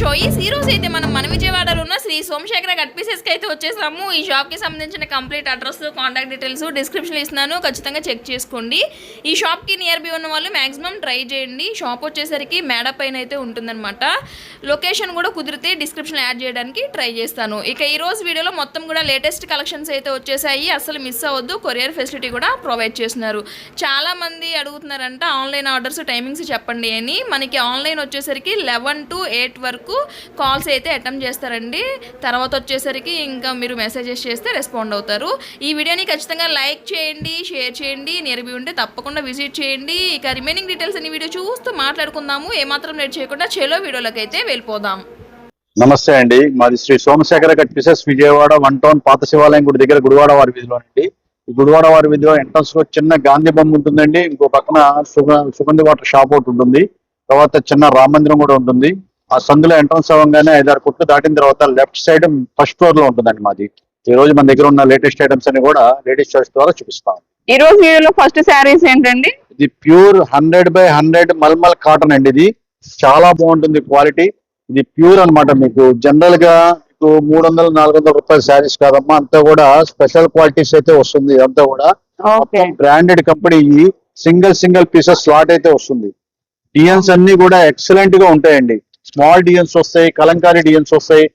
చోయిస్ ఈ రోజు అయితే మనం మన విజయవాడలో ఉన్న శ్రీ సోమశేఖర కట్కి అయితే వచ్చేసాము. ఈ షాప్కి సంబంధించిన complete address contact details description ఇస్తున్నాను. ఖచ్చితంగా చెక్ చేసుకోండి. ఈ షాప్కి నియర్ బై ఉన్న వాళ్ళు మాక్సిమం ట్రై చేయండి. షాప్ వచ్చేసరికి మేడ పైన అయితే ఉంటుందన్నమాట. లొకేషన్ కూడా కుదిరితే డిస్క్రిప్షన్ యాడ్ చేయడానికి ట్రై చేస్తాను. ఇక ఈ రోజు వీడియోలో మొత్తం కూడా లేటెస్ట్ కలెక్షన్స్ అయితే వచ్చేసాయి. అసలు మిస్ అవ్వద్దు. కొరియర్ ఫెసిలిటీ కూడా ప్రొవైడ్ చేస్తున్నారు. చాలా మంది అడుగుతున్నారంట ఆన్లైన్ ఆర్డర్స్ టైమింగ్స్ చెప్పండి అని. మనకి ఆన్లైన్ వచ్చేసరికి లెవెన్ టు ఎయిట్ వరకు కాల్స్ అయితే అటెంప్ట్ చేస్తారండి. తర్వాత వచ్చేసరికి ఇంకా మీరు మెసేజెస్ చేస్తే రెస్పాండ్ అవుతారు. ఈ వీడియోని ఖచ్చితంగా లైక్ చేయండి షేర్ చేయండి నేర్పి ఉంటే తప్పకుండా విజిట్ చేయండి. ఇక రిమైనింగ్ డీటెయిల్స్ అన్ని వీడియో చూస్తూ మాట్లాడుకుందాము. ఏమాత్రం లేట్ చేయకుండా చెలో వీడియోలోకి అయితే వెళ్ళిపోదాం. నమస్తే అండి. మాది Shri Somasekhara cut pieces Vijayawada one town పాత శివాలయం గుడి దగ్గర గుడివాడ వారి వీధిలోనండి. అండి గుడివాడ వారి వీధిలో ఎంట్రన్స్లో చిన్న గాంధీ బొమ్మ ఉంటుందండి. ఇంకో పక్కన సుగ సుగంధి వాటర్ షాప్ ఒకటి ఉంటుంది. తర్వాత చిన్న రామ మందిరం కూడా ఉంటుంది. ఆ సందులో ఎంట్రన్స్ అవ్వగానే ఐదారు కొట్లు దాటిన తర్వాత లెఫ్ట్ సైడ్ ఫస్ట్ ఫ్లోర్లో ఉంటుందండి మాది. ఈ రోజు మన దగ్గర ఉన్న లేటెస్ట్ ఐటమ్స్ అన్ని కూడా లేటెస్ట్ చాయిస్ ద్వారా చూపిస్తాం. ఈ రోజు వీడియోలో ఫస్ట్ శారీస్ ఏంటండి? ఇది pure hundred by hundred mulmul cotton అండి ఇది. చాలా బాగుంటుంది క్వాలిటీ. ఇది ప్యూర్ అన్నమాట మీకు. జనరల్గా మీకు మూడు వందల నాలుగు వందల రూపాయల శారీస్ కాదమ్మా. అంతా కూడా స్పెషల్ క్వాలిటీస్ అయితే వస్తుంది ఇదంతా కూడా. Branded company single single pieces slot అయితే వస్తుంది. డిఎన్స్ అన్ని కూడా ఎక్సలెంట్గా ఉంటాయండి. స్మాల్ డిఎన్స్ వస్తాయి కలంకారీ డిఎన్స్ వస్తాయి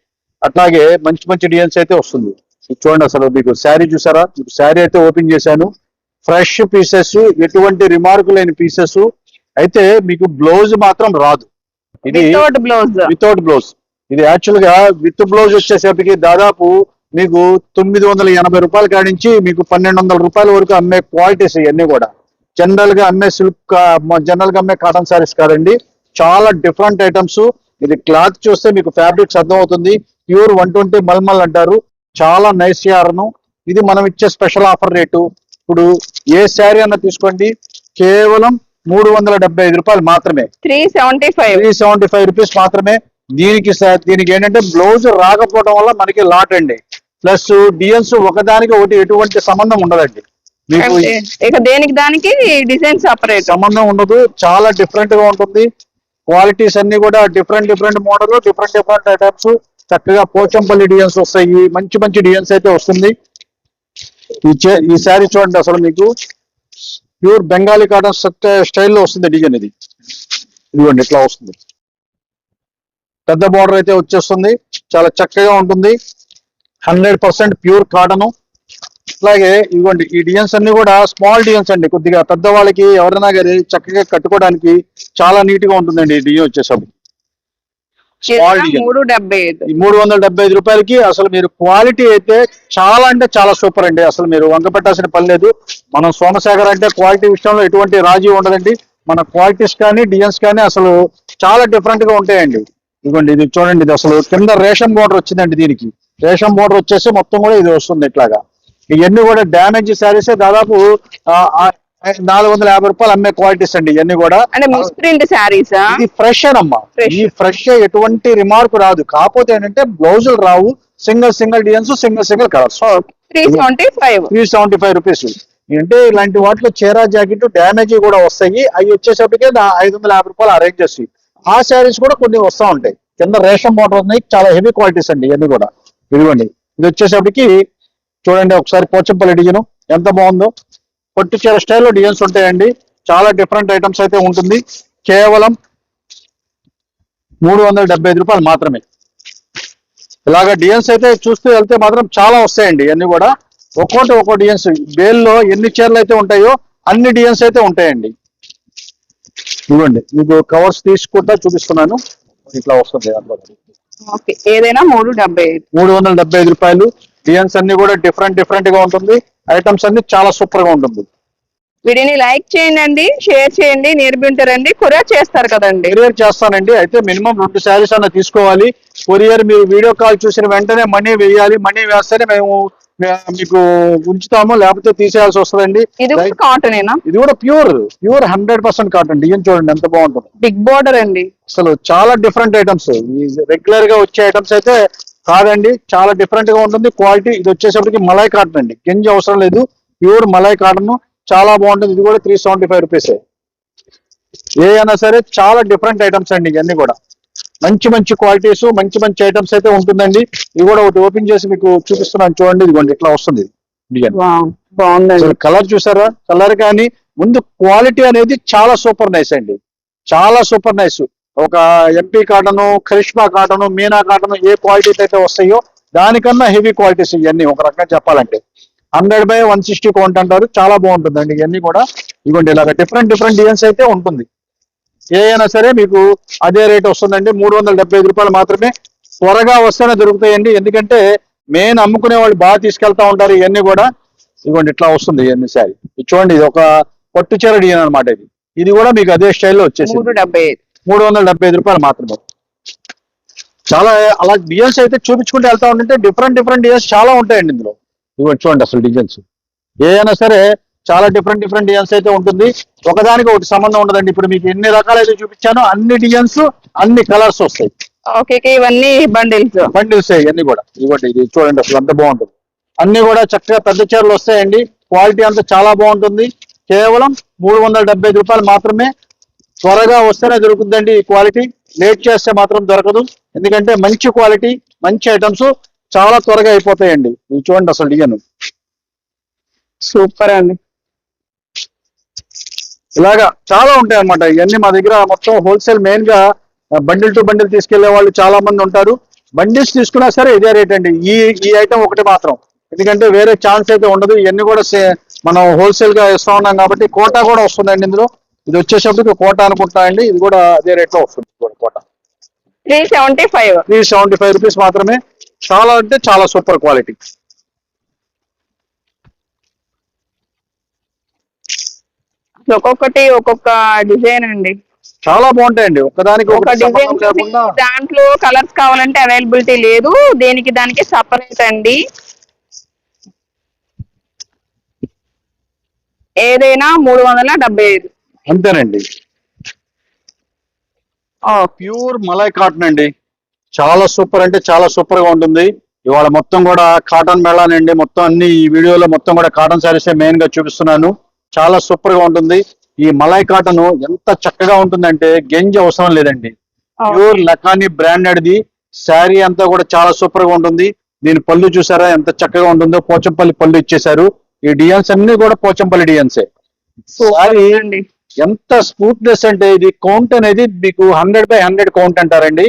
అట్లాగే మంచి మంచి డిఎన్స్ అయితే వస్తుంది. చూడండి అసలు మీకు శారీ చూసారా? మీకు శారీ అయితే ఓపెన్ చేశాను. ఫ్రెష్ పీసెస్ ఎటువంటి రిమార్క్ లేని పీసెస్ అయితే మీకు బ్లౌజ్ మాత్రం రాదు. ఇది వితౌట్ బ్లౌజ్ వితౌట్ బ్లౌజ్ ఇది యాక్చువల్గా విత్ బ్లౌజ్ వచ్చేసేపటికి దాదాపు మీకు తొమ్మిది వందల ఎనభై రూపాయల కాడి నుంచి మీకు పన్నెండు వందల రూపాయల వరకు అమ్మే క్వాలిటీస్ ఇవన్నీ కూడా. జనరల్గా అమ్మే సిల్క్ జనరల్గా అమ్మే కాటన్ సారీస్ కాదండి. చాలా డిఫరెంట్ ఐటమ్స్ ఇది క్లాత్ చూస్తే మీకు ఫ్యాబ్రిక్స్ అర్థం అవుతుంది ప్యూర్ వన్ ట్వంటీ మల్మల్ అంటారు. చాలా నైస్ యారను ఇది మనం ఇచ్చే స్పెషల్ ఆఫర్ రేటు. ఇప్పుడు ఏ శారీ అన్న తీసుకోండి. కేవలం మూడు వందల డెబ్బై ఐదు రూపాయలు మాత్రమే. Three seventy five. Three seventy five rupees మాత్రమే. దీనికి దీనికి ఏంటంటే బ్లౌజ్ రాకపోవడం వల్ల మనకి లాట్ అండి. ప్లస్ డిఎన్స్ ఒకదానికి ఒకటి ఎటువంటి సంబంధం ఉండదండి. మీకు ఇక దేనికి దానికి? Design separate. సంబంధం ఉండదు. చాలా డిఫరెంట్గా ఉంటుంది. క్వాలిటీస్ అన్ని కూడా different different model different different items చక్కగా పోచంపల్లి డిజైన్స్ వస్తాయి. మంచి మంచి డిజైన్స్ అయితే వస్తుంది. ఈ ఈ శారీ చూడండి అసలు మీకు. ప్యూర్ బెంగాలీ కాటన్ స్టైల్లో వస్తుంది డిజైన్ ఇది. ఇదిగోండి ఇట్లా వస్తుంది. పెద్ద బార్డర్ అయితే వచ్చేస్తుంది. చాలా చక్కగా ఉంటుంది. హండ్రెడ్ పర్సెంట్ ప్యూర్ కాటన్ అలాగే ఇదిగోండి ఈ డిజైన్స్ అన్ని కూడా స్మాల్ డిజైన్స్ అండి కొద్దిగా పెద్దవాళ్ళకి ఎవరైనా కానీ చక్కగా కట్టుకోవడానికి చాలా నీట్గా ఉంటుందండి ఈ డిజైన్ వచ్చేసరికి. మూడు డెబ్బై మూడు వందల డెబ్బై ఐదు రూపాయలకి అసలు మీరు క్వాలిటీ అయితే చాలా అంటే చాలా సూపర్ అండి అసలు మీరు వంక పెట్టాల్సిన పని లేదు. మనం సోమసాగర్ అంటే క్వాలిటీ విషయంలో ఎటువంటి రాజీ ఉండదండి మన క్వాలిటీస్ కానీ డిజైన్స్ కానీ అసలు చాలా డిఫరెంట్గా ఉంటాయండి. ఇదిగోండి ఇది చూడండి ఇది అసలు కింద రేషన్ బోర్డర్ వచ్చిందండి దీనికి. రేషన్ బోర్డర్ వచ్చేసి మొత్తం కూడా ఇది వస్తుంది ఇట్లాగా. ఇవన్నీ కూడా డ్యామేజ్ శారీస్ దాదాపు నాలుగు వందల యాభై రూపాయలు అమ్మే క్వాలిటీస్ అండి ఇవన్నీ కూడా. అంటే మిస్ప్రింట్ శారీస్ ఇది ఫ్రెష్ అమ్మా. ఈ ఫ్రెష్ ఎటువంటి రిమార్క్ రాదు. కాకపోతే ఏంటంటే బ్లౌజులు రావు. Single single designs single single colours three seventy five three seventy five rupees అంటే ఇలాంటి వాటిలో చీర జాకెట్ డ్యామేజ్ కూడా వస్తాయి. అవి వచ్చేసప్పటికే దా- ఐదు వందల యాభై రూపాయలు అరేంజ్ చేసి. ఆ శారీస్ కూడా కొన్ని వస్తూ ఉంటాయి. కింద రేషన్ మోటార్ ఉన్నాయి. చాలా హెవీ క్వాలిటీస్ అండి ఇవన్నీ కూడా. ఇదిగోండి. ఇది వచ్చేసప్పటికి చూడండి ఒకసారి పోచంపల్లి డిజైన్ ఎంత బాగుందో. పొట్టి చీర స్టైల్లో డిజైన్స్ ఉంటాయండి. చాలా డిఫరెంట్ ఐటమ్స్ అయితే ఉంటుంది. కేవలం మూడు వందల డెబ్బై ఐదు రూపాయలు మాత్రమే. ఇలాగ డిజైన్స్ అయితే చూస్తూ వెళ్తే మాత్రం చాలా వస్తాయండి ఇవన్నీ కూడా. ఒక్కోటి ఒక్కో డిజైన్స్. బేల్లో ఎన్ని చీరలు అయితే ఉంటాయో అన్ని డిజైన్స్ అయితే ఉంటాయండి. ఇవ్వండి మీకు కవర్స్ తీసుకుంటా చూపిస్తున్నాను. ఇట్లా వస్తుంది. ఏదైనా మూడు డెబ్బై మూడు వందల డెబ్బై ఐదు రూపాయలు. డిజైన్స్ అన్ని కూడా డిఫరెంట్ డిఫరెంట్గా ఉంటుంది. ఐటమ్స్ అన్ని చాలా సూపర్గా ఉంటుంది. వీడియోని లైక్ చేయండి షేర్ చేయండి నేర్పింటారండి కొరియర్ చేస్తారు కదండి. కొరియర్ చేస్తానండి. అయితే మినిమం రెండు శారీస్ అన్న తీసుకోవాలి. కొరియర్ మీరు వీడియో కాల్ చూసిన వెంటనే మనీ వేయాలి. మనీ వేస్తేనే మేము మీకు ఉంచుతాము. లేకపోతే తీసేయాల్సి వస్తుందండి. ఇది కూడా కాటనేనా ఇది కూడా pure pure hundred percent cotton design చూడండి ఎంత బాగుంటుంది. బిగ్ బోర్డర్ అండి. అసలు చాలా డిఫరెంట్ ఐటమ్స్ రెగ్యులర్గా వచ్చే ఐటమ్స్ అయితే కాదండి చాలా డిఫరెంట్గా ఉంటుంది. క్వాలిటీ ఇది వచ్చేసరికి మలై కాటన్ అండి. గింజ అవసరం లేదు. ప్యూర్ మలై కాటన్ చాలా బాగుంటుంది. ఇది కూడా త్రీ సెవెంటీ ఫైవ్ రూపీస్ ఏ అయినా సరే చాలా డిఫరెంట్ ఐటమ్స్ అండి ఇవన్నీ కూడా. మంచి మంచి క్వాలిటీస్ మంచి మంచి ఐటమ్స్ అయితే ఉంటుందండి. ఇది కూడా ఒకటి ఓపెన్ చేసి మీకు చూపిస్తున్నాను. చూడండి ఇదిగోండి ఇట్లా వస్తుంది బాగుందండి. కలర్ చూసారా? కలర్ కానీ ముందు క్వాలిటీ అనేది చాలా సూపర్ నైస్ అండి. చాలా సూపర్ నైస్ ఒక MP cotton Karishma cotton Meena cotton ఏ క్వాలిటీస్ అయితే వస్తాయో దానికన్నా హెవీ క్వాలిటీస్ ఇవన్నీ. ఒక రకంగా చెప్పాలంటే hundred by one sixty count అంటారు. చాలా బాగుంటుందండి ఇవన్నీ కూడా. ఇవ్వండి ఇలాగ డిఫరెంట్ డిఫరెంట్ డిజైన్స్ అయితే ఉంటుంది. ఏ అయినా సరే మీకు అదే రేట్ వస్తుందండి. మూడు వందల డెబ్బై ఐదు రూపాయలు మాత్రమే త్వరగా వస్తేనే దొరుకుతాయండి. ఎందుకంటే మెయిన్ అమ్ముకునే వాళ్ళు బాగా తీసుకెళ్తా ఉంటారు ఇవన్నీ కూడా. ఇదిగోండి ఇట్లా వస్తుంది ఇవన్నీ సారీ ఇది చూడండి ఇది ఒక పట్టు చీర డిజైన్ అనమాట ఇది. ఇది కూడా మీకు అదే స్టైల్లో వచ్చేసి డెబ్బై ఐదు. మూడు వందల డెబ్బై ఐదు రూపాయలు మాత్రమే. చాలా అలా డిజైన్స్ అయితే చూపించుకుంటూ వెళ్తా ఉంటే డిఫరెంట్ డిఫరెంట్ డిజైన్స్ చాలా ఉంటాయండి ఇందులో. ఇదిగోండి చూడండి అసలు డిజైన్స్ ఏ అయినా సరే చాలా డిఫరెంట్ డిఫరెంట్ డిజైన్స్ అయితే ఉంటుంది. ఒకదానికి ఒకటి సంబంధం ఉండదండి. ఇప్పుడు మీకు ఎన్ని రకాలైతే చూపించానో అన్ని డిజైన్స్ అన్ని కలర్స్ వస్తాయి. ఓకే ఇవన్నీ బండిల్స్ బండిల్స్ ఇవన్నీ కూడా. ఇవ్వండి ఇది చూడండి అసలు అంత బాగుంటుంది. అన్ని కూడా చక్కగా పెద్ద చీరలు వస్తాయండి. క్వాలిటీ అంతా చాలా బాగుంటుంది. కేవలం మూడు వందల డెబ్బై ఐదు రూపాయలు మాత్రమే త్వరగా వస్తేనే దొరుకుతుందండి ఈ క్వాలిటీ. లేట్ చేస్తే మాత్రం దొరకదు. ఎందుకంటే మంచి క్వాలిటీ మంచి ఐటమ్స్ చాలా త్వరగా అయిపోతాయండి. ఇవి చూడండి అసలు డిజైన్. సూపర్ అండి. ఇలాగా చాలా ఉంటాయి అన్నమాట ఇవన్నీ మా దగ్గర మొత్తం హోల్సేల్ మెయిన్గా బండిల్ టు బండిల్ తీసుకెళ్ళే వాళ్ళు చాలా మంది ఉంటారు. బండిల్స్ తీసుకున్నా సరే ఇదే రేట్ అండి. ఈ ఈ ఐటమ్ ఒకటి మాత్రం. ఎందుకంటే వేరే ఛాన్స్ అయితే ఉండదు. ఇవన్నీ కూడా మనం హోల్సేల్గా ఇస్తా ఉన్నాం కాబట్టి కోటా కూడా వస్తుందండి ఇందులో. ఇది వచ్చేసరికి కోట అనుకుంటా అండి. ఇది కూడా అదే రేట్లో వస్తుంది కోట. Three seventy five. Three seventy five rupees మాత్రమే. చాలా అంటే చాలా సూపర్ క్వాలిటీ. ఒక్కొక్కటి ఒక్కొక్క డిజైన్ అండి. చాలా బాగుంటాయండి. ఒక్కదానికి ఒక డిజైన్ దాంట్లో కలర్స్ కావాలంటే అవైలబిలిటీ లేదు. దేనికి దానికి సపరేట్ అండి. ఏదైనా మూడు వందల డెబ్బై ఐదు. అంతేనండి. ప్యూర్ మలై కాటన్ అండి. చాలా సూపర్ అంటే చాలా సూపర్గా ఉంటుంది. ఇవాళ మొత్తం కూడా కాటన్ మేళానండి మొత్తం అన్ని ఈ వీడియోలో మొత్తం కూడా కాటన్ శారీస్ మెయిన్గా చూపిస్తున్నాను. చాలా సూపర్గా ఉంటుంది. ఈ మలై కాటన్ ఎంత చక్కగా ఉంటుందంటే గెంజి అవసరం లేదండి. ప్యూర్ లకానీ బ్రాండెడ్ ది శారీ అంతా కూడా చాలా సూపర్గా ఉంటుంది. దీని పళ్ళు చూసారా? ఎంత చక్కగా ఉంటుందో పోచంపల్లి పళ్ళు ఇచ్చేశారు. ఈ డిజైన్స్ అన్ని కూడా పోచంపల్లి డిజైన్సే. శారీ అండి ఎంత స్మూత్నెస్ అంటే ఇది కౌంట్ అనేది మీకు హండ్రెడ్ బై హండ్రెడ్ కౌంట్ అంటారండి.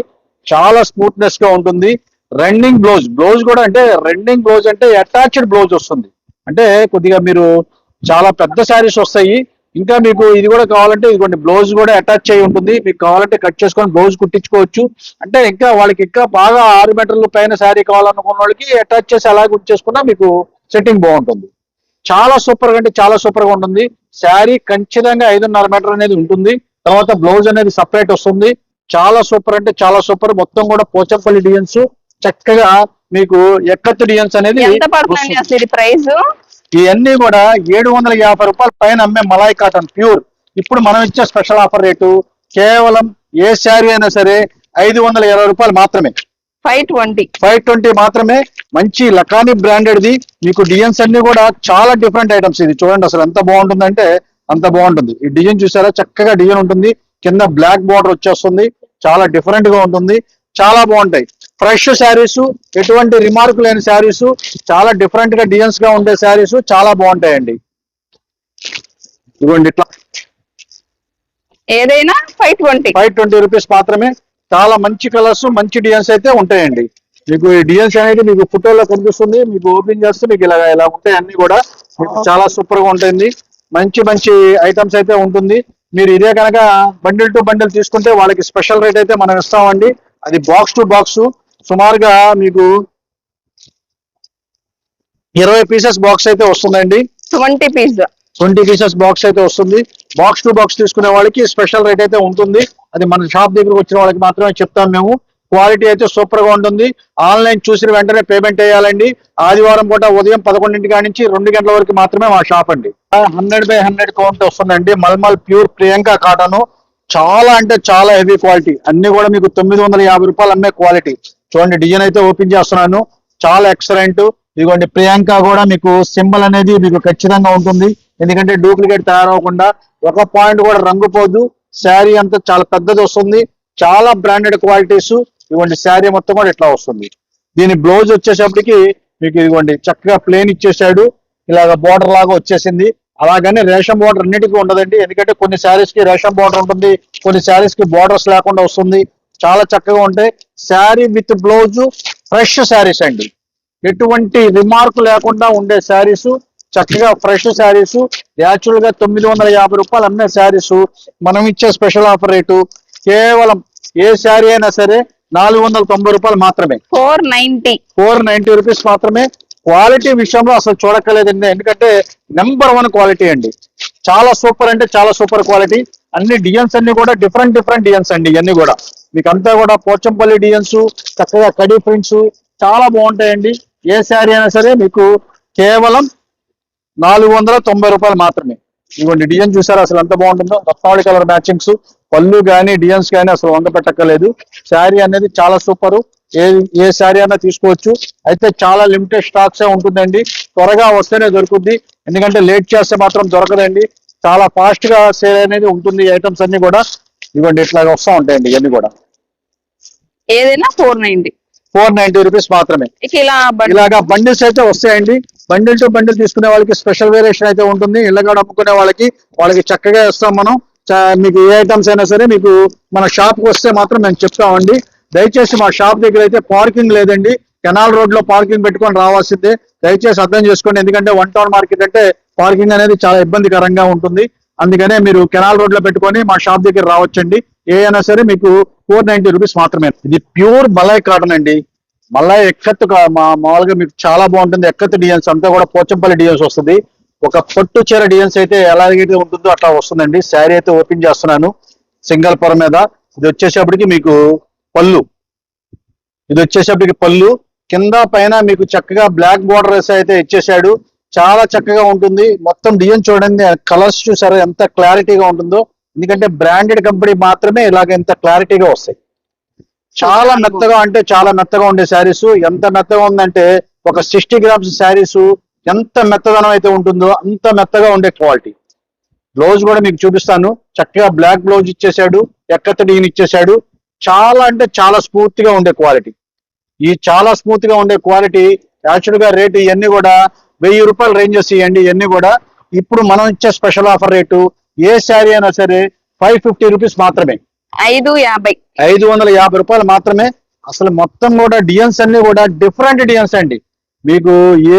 చాలా స్మూత్నెస్గా ఉంటుంది. రన్నింగ్ బ్లౌజ్ బ్లౌజ్ కూడా అంటే రన్నింగ్ బ్లౌజ్ అంటే అటాచ్డ్ బ్లౌజ్ వస్తుంది. అంటే కొద్దిగా మీరు చాలా పెద్ద శారీస్ వస్తాయి. ఇంకా మీకు ఇది కూడా కావాలంటే ఇదిగోండి బ్లౌజ్ కూడా అటాచ్ అయి ఉంటుంది. మీకు కావాలంటే కట్ చేసుకొని బ్లౌజ్ కుట్టించుకోవచ్చు. అంటే ఇంకా వాళ్ళకి ఇంకా బాగా ఆరు మీటర్ల పైన శారీ కావాలనుకున్న వాళ్ళకి అటాచ్ చేసి అలాగే కుట్టించేసుకున్నా మీకు సెట్టింగ్ బాగుంటుంది. చాలా సూపర్గా అంటే చాలా సూపర్గా ఉంటుంది. శారీ ఖచ్చితంగా ఐదున్నర మీటర్ అనేది ఉంటుంది. తర్వాత బ్లౌజ్ అనేది సపరేట్ వస్తుంది. చాలా సూపర్ అంటే చాలా సూపర్. మొత్తం కూడా పోచంపల్లి డిజైన్స్. చక్కగా మీకు ఎక్కత్తు డిజైన్స్ అనేది ప్రైస్? ఇవన్నీ కూడా ఏడు వందల యాభై రూపాయల పైన అమ్మే మలాయ్ కాటన్ ప్యూర్. ఇప్పుడు మనం ఇచ్చే స్పెషల్ ఆఫర్ రేటు కేవలం ఏ శారీ అయినా సరే ఐదు వందల ఇరవై రూపాయలు మాత్రమే. Five twenty. ఫైవ్ ట్వంటీ మాత్రమే మంచి లకానీ బ్రాండెడ్ ది మీకు డిజైన్స్ అన్ని కూడా చాలా డిఫరెంట్ ఐటమ్స్ ఇది. చూడండి అసలు ఎంత బాగుంటుందంటే అంత బాగుంటుంది. ఈ డిజైన్ చూసారా? చక్కగా డిజైన్ ఉంటుంది. కింద బ్లాక్ బార్డర్ వచ్చేస్తుంది. చాలా డిఫరెంట్గా ఉంటుంది. చాలా బాగుంటాయి. ఫ్రెష్ శారీస్ ఎటువంటి రిమార్క్ లేని శారీస్ చాలా డిఫరెంట్గా డిజైన్స్గా ఉండే శారీస్ చాలా బాగుంటాయండి. ఇదిగోండి ఇట్లా. ఏదైనా five twenty. Five twenty rupees మాత్రమే చాలా మంచి కలర్స్ మంచి డిజైన్స్ అయితే ఉంటాయండి. మీకు ఈ డిజైన్స్ అనేది మీకు ఫోటోలో కనిపిస్తుంది మీకు ఓపెన్ చేస్తే మీకు ఇలా ఇలా ఉంటాయి అన్ని కూడా మీకు చాలా సూపర్గా ఉంటుంది మంచి మంచి ఐటమ్స్ అయితే ఉంటుంది. మీరు ఇదే కనుక బండిల్ టు బండిల్ తీసుకుంటే వాళ్ళకి స్పెషల్ రేట్ అయితే మనం ఇస్తామండి. అది బాక్స్ టు బాక్స్ సుమారుగా మీకు ఇరవై పీసెస్ బాక్స్ అయితే వస్తుందండి. Twenty piece twenty pieces box అయితే వస్తుంది. బాక్స్ టు బాక్స్ తీసుకునే వాళ్ళకి స్పెషల్ రేట్ అయితే ఉంటుంది. అది మన షాప్ దగ్గరకు వచ్చిన వాళ్ళకి మాత్రమే చెప్తాం మేము. క్వాలిటీ అయితే సూపర్గా ఉంటుంది. ఆన్లైన్ చూసిన వెంటనే పేమెంట్ చేయాలండి ఆదివారం పూట ఉదయం పదకొండింటి కాడి నుంచి రెండు గంటల వరకు మాత్రమే మా షాప్ అండి. హండ్రెడ్ బై హండ్రెడ్ కౌంట్ వస్తుందండి. Mulmul pure Priyanka cotton. చాలా అంటే చాలా హెవీ క్వాలిటీ. అన్ని కూడా మీకు తొమ్మిది వందల యాభై రూపాయలు అమ్మే క్వాలిటీ. చూడండి డిజైన్ అయితే ఓపెన్ చేస్తున్నాను. చాలా ఎక్సలెంట్. ఇదిగోండి ప్రియాంక కూడా మీకు సింబల్ అనేది మీకు ఖచ్చితంగా ఉంటుంది. ఎందుకంటే డూప్లికేట్ తయారవకుండా ఒక పాయింట్ కూడా రంగు పోదు శారీ అంతా చాలా పెద్దది వస్తుంది. చాలా బ్రాండెడ్ క్వాలిటీస్. ఇవ్వండి శారీ మొత్తం కూడా ఇట్లా వస్తుంది. దీని బ్లౌజ్ వచ్చేసప్పటికి మీకు ఇదిగోండి చక్కగా ప్లేన్ ఇచ్చేసాడు ఇలాగ బోర్డర్ లాగా వచ్చేసింది. అలాగనే రేషన్ బోర్డర్ అన్నిటికీ ఉండదండి. ఎందుకంటే కొన్ని శారీస్కి రేషన్ బోర్డర్ ఉంటుంది కొన్ని శారీస్కి బోర్డర్స్ లేకుండా వస్తుంది. చాలా చక్కగా ఉంటాయి. Saree with blouse fresh sarees అండి. ఎటువంటి రిమార్క్ లేకుండా ఉండే శారీస్ చక్కగా ఫ్రెష్ శారీస్. యాక్చువల్గా తొమ్మిది వందల యాభై రూపాయలు అమ్మే శారీస్. మనం ఇచ్చే స్పెషల్ ఆఫర్ రేటు కేవలం ఏ శారీ అయినా సరే నాలుగు వందల తొంభై రూపాయలు మాత్రమే. Four ninety four ninety rupees మాత్రమే. క్వాలిటీ విషయంలో అసలు చూడక్కర్లేదండి. ఎందుకంటే నెంబర్ వన్ క్వాలిటీ అండి. చాలా సూపర్ అంటే చాలా సూపర్ క్వాలిటీ అన్ని డిజైన్స్ అన్ని కూడా డిఫరెంట్ డిఫరెంట్ డిజైన్స్ అండి ఇవన్నీ కూడా. మీకు అంతా కూడా పోచంపల్లి డిజైన్స్ చక్కగా కడీ ప్రింట్స్ చాలా బాగుంటాయండి. ఏ శారీ అయినా సరే మీకు కేవలం నాలుగు వందల తొంభై రూపాయలు మాత్రమే. ఇవ్వండి డిజైన్ చూసారా? అసలు ఎంత బాగుంటుందో? రత్నావళి కలర్ మ్యాచింగ్స్. పళ్ళు కానీ డిజైన్స్ కానీ అసలు వంగ పెట్టక్కర్లేదు. శారీ అనేది చాలా సూపర్. ఏ ఏ శారీ అయినా తీసుకోవచ్చు. అయితే చాలా లిమిటెడ్ స్టాక్స్ ఏ ఉంటుందండి. త్వరగా వస్తేనే దొరుకుద్ది. ఎందుకంటే లేట్ చేస్తే మాత్రం దొరకదండి. చాలా ఫాస్ట్గా సేల్ అనేది ఉంటుంది ఐటమ్స్ అన్ని కూడా. ఇవ్వండి ఇట్లా వస్తూ ఉంటాయండి ఇవన్నీ కూడా. ఏదైనా four ninety four ninety rupees మాత్రమే. ఇలాగా బండిల్స్ అయితే వస్తాయండి. బండిల్ టు బండిల్ తీసుకునే వాళ్ళకి స్పెషల్ వేరియేషన్ అయితే ఉంటుంది. ఇళ్ళగాడ అమ్ముకునే వాళ్ళకి వాళ్ళకి చక్కగా ఇస్తాం మనం. మీకు ఏ ఐటమ్స్ అయినా సరే మీకు మన షాప్కి వస్తే మాత్రం మేము చెప్తామండి. దయచేసి మా షాప్ దగ్గర అయితే పార్కింగ్ లేదండి. కెనాల్ రోడ్లో పార్కింగ్ పెట్టుకొని రావాల్సిందే. దయచేసి అర్థం చేసుకోండి. ఎందుకంటే వన్ టౌన్ మార్కెట్ అంటే పార్కింగ్ అనేది చాలా ఇబ్బందికరంగా ఉంటుంది. అందుకనే మీరు కెనాల్ రోడ్లో పెట్టుకొని మా షాప్ దగ్గర రావచ్చండి. ఏ అయినా సరే మీకు ఫోర్ నైన్టీ రూపీస్ మాత్రమే. ఇది ప్యూర్ మలై కాటన్ అండి. మలై ఎక్కత్తు కా- మా మామూలుగా మీకు చాలా బాగుంటుంది. ఎక్కత్తు డిజైన్స్ అంతా కూడా పోచంపల్లి డిజైన్స్ వస్తుంది. ఒక పట్టు చీర డిజైన్స్ అయితే ఎలాగైతే ఉంటుందో అట్లా వస్తుందండి. శారీ అయితే ఓపెన్ చేస్తున్నాను. సింగల్ పొర మీద. ఇది వచ్చేసేపటికి మీకు పళ్ళు. ఇది వచ్చేసేపటికి పళ్ళు. కింద పైన మీకు చక్కగా బ్లాక్ బోర్డర్ అయితే ఇచ్చేసాడు చాలా చక్కగా ఉంటుంది. మొత్తం డిజైన్ చూడండి. కలర్స్ చూసారా? ఎంత క్లారిటీగా ఉంటుందో. ఎందుకంటే బ్రాండెడ్ కంపెనీ మాత్రమే ఇలాగ ఎంత క్లారిటీగా వస్తాయి. చాలా మెత్తగా అంటే చాలా మెత్తగా ఉండే శారీస్ ఎంత మెత్తగా ఉందంటే ఒక సిక్స్టీ గ్రామ్స్ శారీస్ ఎంత మెత్తదనం అయితే ఉంటుందో అంత మెత్తగా ఉండే క్వాలిటీ బ్లౌజ్ కూడా మీకు చూపిస్తాను. చక్కగా బ్లాక్ బ్లౌజ్ ఇచ్చేసాడు ఎక్కత డీన్ ఇచ్చేసాడు చాలా అంటే చాలా స్మూత్గా ఉండే క్వాలిటీ ఈ చాలా స్మూత్గా ఉండే క్వాలిటీ యాక్చువల్గా రేటు ఇవన్నీ కూడా వెయ్యి రూపాయల రేంజెస్ ఇవ్వండి ఇవన్నీ కూడా. ఇప్పుడు మనం ఇచ్చే స్పెషల్ ఆఫర్ రేటు ఏ శారీ అయినా సరే ఫైవ్ ఫిఫ్టీ రూపీస్ మాత్రమే. ఐదు యాభై. ఐదు వందల యాభై రూపాయలు మాత్రమే. అసలు మొత్తం కూడా డిజైన్స్ అన్ని కూడా డిఫరెంట్ డిజైన్స్ అండి. మీకు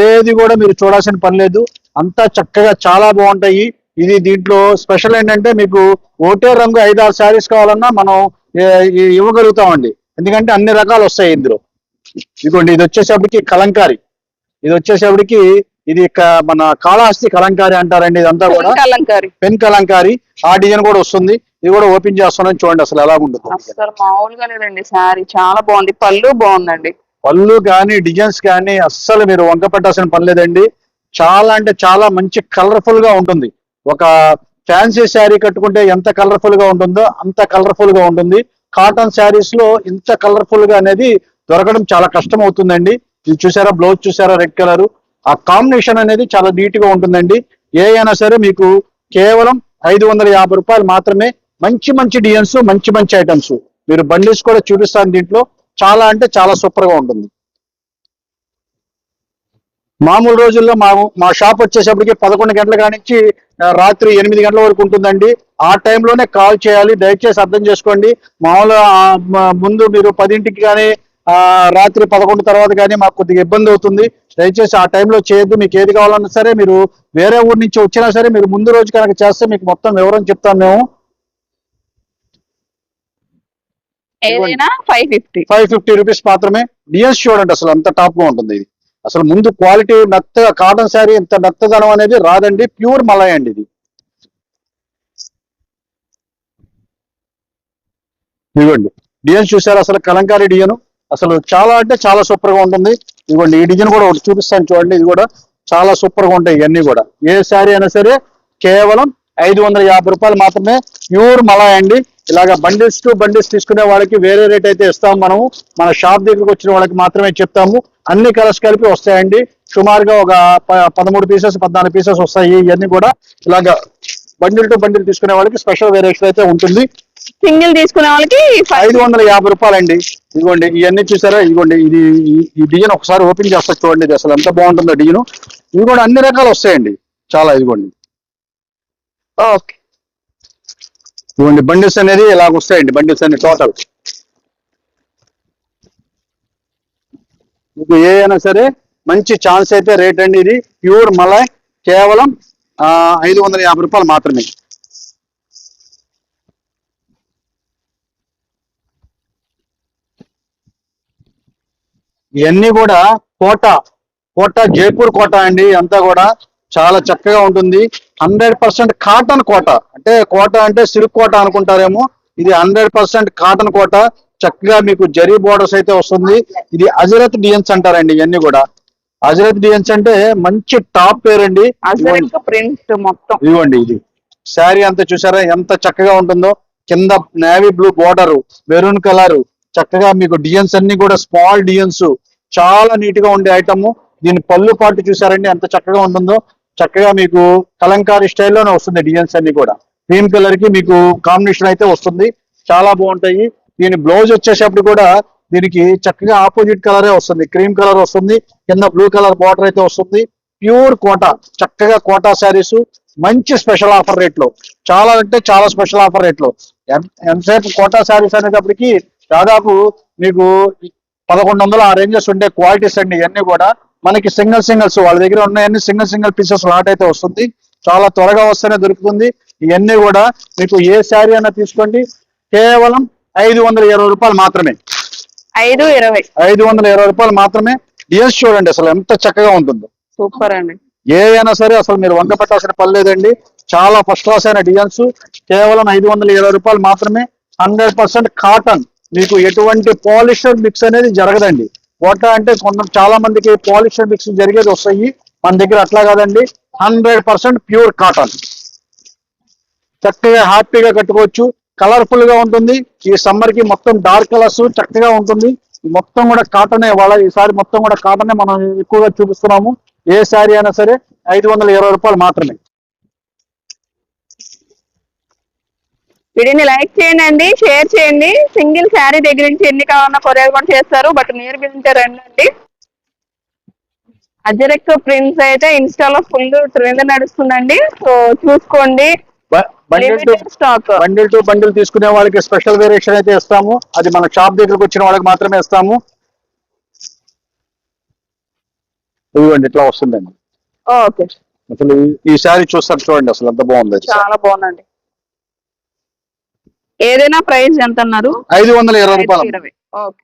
ఏది కూడా మీరు చూడాల్సిన పని లేదు. అంతా చక్కగా చాలా బాగుంటాయి. ఇది దీంట్లో స్పెషల్ ఏంటంటే మీకు ఒకటే రంగు ఐదు ఆరు శారీస్ కావాలన్నా మనం ఇవ్వగలుగుతామండి. ఎందుకంటే అన్ని రకాలు వస్తాయి ఇందులో. ఇదిగోండి ఇది వచ్చేసేపటికి కలంకారి. ఇది వచ్చేసేపటికి ఇది మన కాళహస్తి కలంకారి అంటారండి ఇదంతా కూడా. కలంకారి పెన్ కలంకారి ఆ డిజైన్ కూడా వస్తుంది. ఇది కూడా ఓపెన్ చేస్తున్నాను. చూడండి అసలు ఎలా ఉంటుంది అసలు మామూలుగా లేదండి. సారీ చాలా బాగుంది. పళ్ళు బాగుందండి. పళ్ళు కానీ డిజైన్స్ కానీ అస్సలు మీరు వంక పెట్టాల్సిన పని లేదండి. చాలా అంటే చాలా మంచి కలర్ఫుల్గా ఉంటుంది. ఒక ఫ్యాన్సీ శారీ కట్టుకుంటే ఎంత కలర్ఫుల్గా ఉంటుందో అంత కలర్ఫుల్గా ఉంటుంది. కాటన్ శారీస్లో ఇంత కలర్ఫుల్గా అనేది దొరకడం చాలా కష్టం అవుతుందండి. ఇది చూసారా? బ్లౌజ్ చూసారా? రెడ్ కలర్ ఆ కాంబినేషన్ అనేది చాలా నీట్గా ఉంటుందండి. ఏ అయినా సరే మీకు కేవలం ఐదు వందల యాభై రూపాయలు మాత్రమే మంచి మంచి డిజైన్స్ మంచి మంచి ఐటమ్స్ మీరు బండిల్స్ కూడా చూపిస్తాను దీంట్లో. చాలా అంటే చాలా సూపర్గా ఉంటుంది. మామూలు రోజుల్లో మా మా షాప్ వచ్చేసప్పటికి పదకొండు గంటల కానించి రాత్రి ఎనిమిది గంటల వరకు ఉంటుందండి. ఆ టైంలోనే కాల్ చేయాలి. దయచేసి అర్థం చేసుకోండి. మామూలుగా ముందు మీరు పదింటికి కానీ రాత్రి పదకొండు తర్వాత కానీ మాకు కొద్దిగా ఇబ్బంది అవుతుంది. దయచేసి ఆ టైంలో చేయొద్దు. మీకు ఏది కావాలన్నా సరే మీరు వేరే ఊరి నుంచి వచ్చినా సరే మీరు ముందు రోజు కనుక చేస్తే మీకు మొత్తం వివరం చెప్తాం మేము. ఫైవ్ ఫిఫ్టీ రూపీస్ మాత్రమే. డిఎస్ చూడండి అసలు అంత టాప్గా ఉంటుంది ఇది. అసలు ముందు క్వాలిటీ మెత్తగా కాటన్ శారీ ఇంత మెత్తదనం అనేది రాదండి. ప్యూర్ మలై అండి ఇది. ఇవ్వండి డిజైన్ చూసారు అసలు కలంకారీ డిజైన్? అసలు చాలా అంటే చాలా సూపర్గా ఉంటుంది. ఇవ్వండి ఈ డిజైన్ కూడా ఒకటి చూపిస్తాను చూడండి. ఇది కూడా చాలా సూపర్గా ఉంటాయి ఇవన్నీ కూడా. ఏ శారీ అయినా సరే కేవలం ఐదు వందల యాభై రూపాయలు మాత్రమే ప్యూర్ మలాయ్ అండి. ఇలాగ బండిల్స్ టు బండిల్స్ తీసుకునే వాళ్ళకి వేరే రేట్ అయితే ఇస్తాం మనము. మన షాప్ దగ్గరకు వచ్చిన వాళ్ళకి మాత్రమే చెప్తాము. అన్ని కలర్స్ కలిపి వస్తాయండి. సుమారుగా ఒక ప- పదమూడు పీసెస్ పద్నాలుగు పీసెస్ వస్తాయి. ఇవన్నీ కూడా ఇలాగ బండిల్ టు బండిల్ తీసుకునే వాళ్ళకి స్పెషల్ వేరియేషన్ అయితే ఉంటుంది. సింగిల్ తీసుకునే వాళ్ళకి ఐదు వందల యాభై రూపాయలండి. ఇదిగోండి ఇవన్నీ చూసారా? ఇదిగోండి ఇది ఈ- డిజైన్ ఒకసారి ఓపెన్ చేస్తా చూడండి ఇది అసలు ఎంత బాగుంటుందో డిజైన్. ఇవి కూడా అన్ని రకాలు వస్తాయండి. చాలా ఇదిగోండి. ఓకే. ఇదిగోండి బండిల్స్ అనేది ఇలాగ వస్తాయండి బండిల్స్ అన్ని టోటల్ మీకు ఏ అయినా సరే మంచి ఛాన్స్ అయితే రేట్ అండి ఇది. ప్యూర్ మలై కేవలం ఐదు వందల యాభై రూపాయలు మాత్రమే. ఇవన్నీ కూడా కోట కోట జైపూర్ కోట అండి. అంతా కూడా చాలా చక్కగా ఉంటుంది. Hundred percent cotton Kota. అంటే కోట అంటే సిల్క్ కోట అనుకుంటారేమో. ఇది హండ్రెడ్ పర్సెంట్ కాటన్ కోట. చక్కగా మీకు జరీ బోర్డర్స్ అయితే వస్తుంది. ఇది అజరత్ డియన్స్ అంటారండి ఇవన్నీ కూడా. అజరత్ డియన్స్ అంటే మంచి టాప్ పేరండి. అసలు ప్రింట్ మొత్తం. ఇదిగోండి ఇది. శారీ అంతా చూసారా? ఎంత చక్కగా ఉంటుందో. కింద navy blue border maroon colour చక్కగా మీకు డిజైన్స్ అన్ని కూడా స్మాల్ డిజైన్స్ చాలా నీట్గా ఉండే ఐటమ్ దీని పళ్ళు పాటు చూసారండి ఎంత చక్కగా ఉంటుందో. చక్కగా మీకు కలంకారీ స్టైల్లోనే వస్తుంది డిజైన్స్ అన్ని కూడా. క్రీమ్ కలర్కి మీకు కాంబినేషన్ అయితే వస్తుంది. చాలా బాగుంటాయి. దీని బ్లౌజ్ వచ్చేటప్పుడు కూడా దీనికి చక్కగా ఆపోజిట్ కలరే వస్తుంది. క్రీమ్ కలర్ వస్తుంది. కింద బ్లూ కలర్ బార్డర్ అయితే వస్తుంది. ప్యూర్ కోటా చక్కగా కోటా శారీస్. మంచి స్పెషల్ ఆఫర్ రేట్లో. చాలా అంటే చాలా స్పెషల్ ఆఫర్ రేట్లో. ఎం- ఎంతసేపు కోటా శారీస్ అనేటప్పటికి దాదాపు మీకు పదకొండు వందల ఆ రేంజెస్ ఉండే క్వాలిటీస్ అండి ఇవన్నీ కూడా. మనకి సింగిల్ సింగిల్స్ వాళ్ళ దగ్గర ఉన్నాయన్ని సింగిల్ సింగిల్ పీసెస్ లాట్ అయితే వస్తుంది. చాలా త్వరగా వస్తేనే దొరుకుతుంది. ఇవన్నీ కూడా మీకు ఏ శారీ అయినా తీసుకోండి. కేవలం ఐదు వందల ఇరవై రూపాయలు మాత్రమే. ఐదు ఇరవై. ఐదు వందల ఇరవై రూపాయలు మాత్రమే. డిఎస్ చూడండి అసలు ఎంత చక్కగా ఉంటుందో. సూపర్ అండి. ఏ అయినా సరే అసలు మీరు వంక పెట్టాల్సిన పని లేదండి. చాలా ఫస్ట్ క్లాస్ అయిన డిజైన్స్. కేవలం ఐదు వందల ఇరవై రూపాయలు మాత్రమే. Hundred percent cotton. మీకు ఎటువంటి పాలిషర్ మిక్స్ అనేది జరగదండి. వాటర్ అంటే కొంత చాలా మందికి పాలిషర్ మిక్స్ జరిగేది వస్తాయి. మన దగ్గర అట్లా కాదండి. హండ్రెడ్ పర్సెంట్ ప్యూర్ కాటన్ చక్కగా హ్యాపీగా కట్టుకోవచ్చు. కలర్ఫుల్గా ఉంటుంది. ఈ సమ్మర్కి మొత్తం డార్క్ కలర్స్ చక్కగా ఉంటుంది. మొత్తం కూడా కాటనే వాళ్ళ ఈసారి మొత్తం కూడా కాటనే మనం ఎక్కువగా చూపిస్తున్నాము. ఏ శారీ అయినా సరే ఐదు వందల ఇరవై రూపాయలు మాత్రమే. వీడియోని లైక్ చేయండి షేర్ చేయండి. సింగిల్ శారీ దగ్గర నుంచి ఎన్ని కావాలన్నా కొరియర్ కూడా చేస్తారు బట్ నియర్ బిల్టే రండి అండి అజరెక్ ప్రింట్స్ అయితే ఇన్స్టాలో ఫుల్ ట్రెండ్ నడుస్తుందండి. సో చూసుకోండి. బండిల్ టు బండిల్ తీసుకునే వాళ్ళకి స్పెషల్ వేరియేషన్ అయితే ఇస్తాము. అది మన షాప్ దగ్గరకు వచ్చిన వాళ్ళకి మాత్రమే ఇస్తాము. ఇదిగోండి ఇట్లా వస్తుందండి. ఓకే. అసలు ఈ- శారీ చూస్తారు చూడండి అసలు ఎంత బాగుంది. చాలా బాగుందండి. ఏదైనా ప్రైస్ ఎంత అన్నారు ఐదు వందల ఇరవై రూపాయలు. ఓకే.